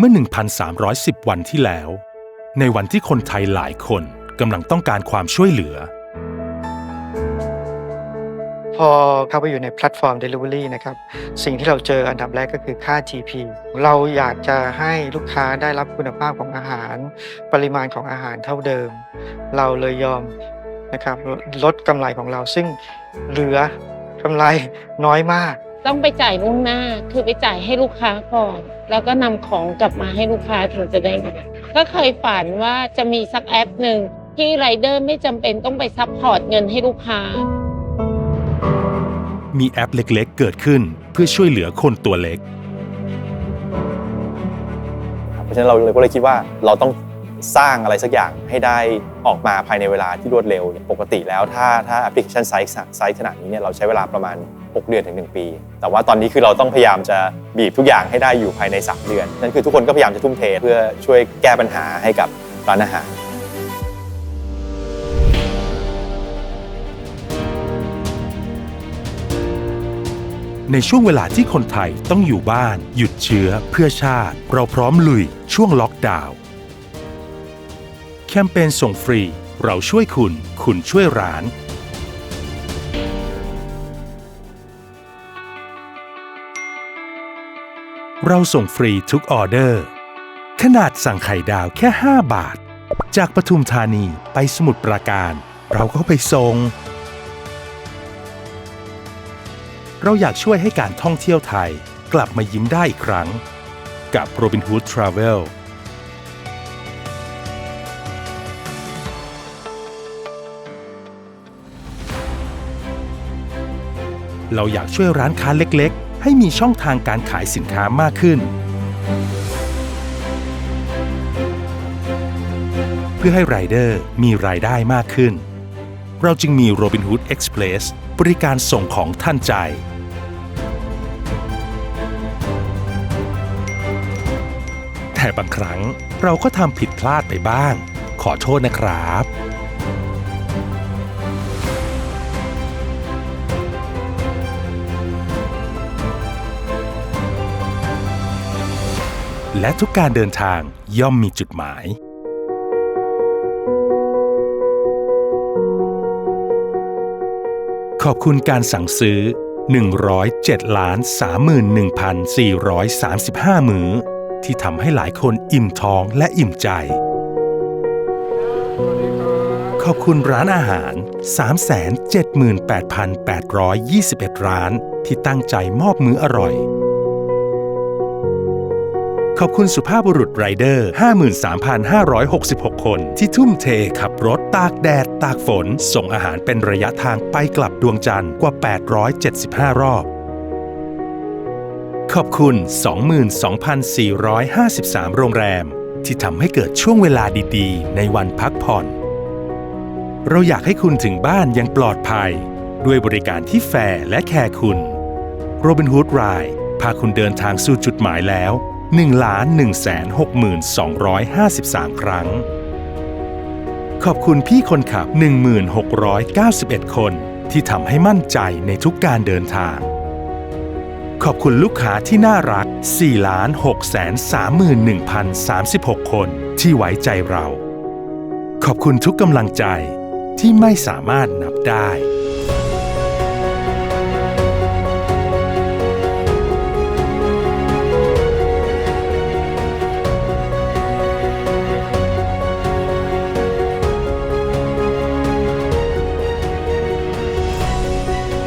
เมื่อ 1,310 วันที่แล้ว ในวันที่คนไทยหลายคนกำลังต้องการความช่วยเหลือ พอเข้าไปอยู่ในแพลตฟอร์ม Delivery นะครับ สิ่งที่เราเจออันดับแรกก็คือค่า GP เราอยากจะให้ลูกค้าได้รับคุณภาพของอาหาร ปริมาณของอาหารเท่าเดิม เราเลยยอมนะครับลดกำไรของเราซึ่งเหลือกำไรน้อยมาก ต้องไปจ่ายล่วงหน้า คือไปจ่ายให้ลูกค้าก่อน แล้วก็นำของกลับมาให้ลูกค้าถึงจะได้เงินก็เคยฝันว่าจะมีสักแอปหนึ่งที่ไรเดอร์ไม่จำเป็นต้องไปซัพพอร์ตเงินให้ลูกค้า มีแอปเล็กๆ เกิดขึ้นเพื่อช่วยเหลือคนตัวเล็ก เพราะฉะนั้นเราเลยก็เลยคิดว่าเราต้อง สร้างอะไรสักอย่างให้ได้ออกมาภายในเวลาที่รวดเร็ว ปกติแล้วถ้าถ้าแอปพลิเคชันไซส์ไซส์ขนาดนี้เนี่ยเราใช้เวลาประมาณ 6 เดือนถึง 1 ปี แต่ว่าตอนนี้คือเราต้องพยายามจะบีบทุกอย่างให้ได้อยู่ภายใน 3 เดือน นั่นคือทุกคนก็พยายามจะทุ่มเทเพื่อช่วยแก้ปัญหาให้กับร้านอาหารในช่วงเวลาที่คนไทยต้องอยู่บ้าน หยุดเชื้อเพื่อชาติ เราพร้อมลุยช่วงล็อกดาวน์ แคมเปญส่งฟรี เราช่วยคุณ คุณช่วยร้าน เราส่งฟรีทุกออเดอร์ ขนาดสั่งไข่ดาวแค่ 5 บาท จากปทุมธานีไปสมุทรปราการ เราก็ไปส่ง เราอยากช่วยให้การท่องเที่ยวไทยกลับมายิ้มได้อีกครั้ง กับ Robinhood Travel เราอยากช่วยร้านค้าเล็กๆ ให้มีช่องทางการขายสินค้ามากขึ้น เพื่อให้ไรเดอร์มีรายได้มากขึ้น เราจึงมี Robinhood Express บริการส่งของท่านใจ แต่บางครั้งเราก็ทำผิดพลาดไปบ้าง ขอโทษนะครับ และทุกการเดินทางย่อมมีจุดหมาย ขอบคุณการสั่งซื้อ 107ล้าน31,435 มื้อ ที่ทำให้หลายคนอิ่มท้องและอิ่มใจ ขอบคุณร้านอาหาร 378,821 ร้าน ที่ตั้งใจมอบมื้ออร่อย ขอบคุณสุภาพบุรุษไรเดอร์ 53,566 คน ที่ทุ่มเทขับรถตากแดด ตากฝน ส่งอาหารเป็นระยะทางไปกลับดวงจันทร์กว่า 875 รอบ ขอบคุณ 22,453 โรงแรม ที่ทำให้เกิดช่วงเวลาดีๆ ในวันพักผ่อน เราอยากให้คุณถึงบ้านอยังปลอดภัย ด้วยบริการที่แฟร์และแคร์คุณ Robinhood Ride พาคุณเดินทางสู่จุดหมายแล้ว 1 1 6 2 5 3 ครั้ง ขอบคุณพี่คนขับ 1691 คน ที่ทำให้มั่นใจในทุกการเดินทาง ขอบคุณลูกค้าที่น่ารัก4 6 3 1 0 3 6 คน ที่ไว้ใจเรา ขอบคุณทุกกำลังใจที่ไม่สามารถนับได้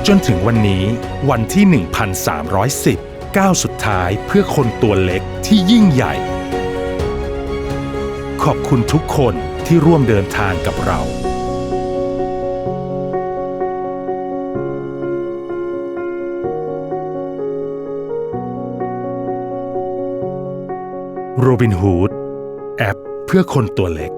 จนถึงวันนี้วันที่ 1,310ก้าวสุดท้ายเพื่อคนตัวเล็กที่ยิ่งใหญ่ ขอบคุณทุกคนที่ร่วมเดินทางกับเรา โรบินฮูด แอปเพื่อคนตัวเล็ก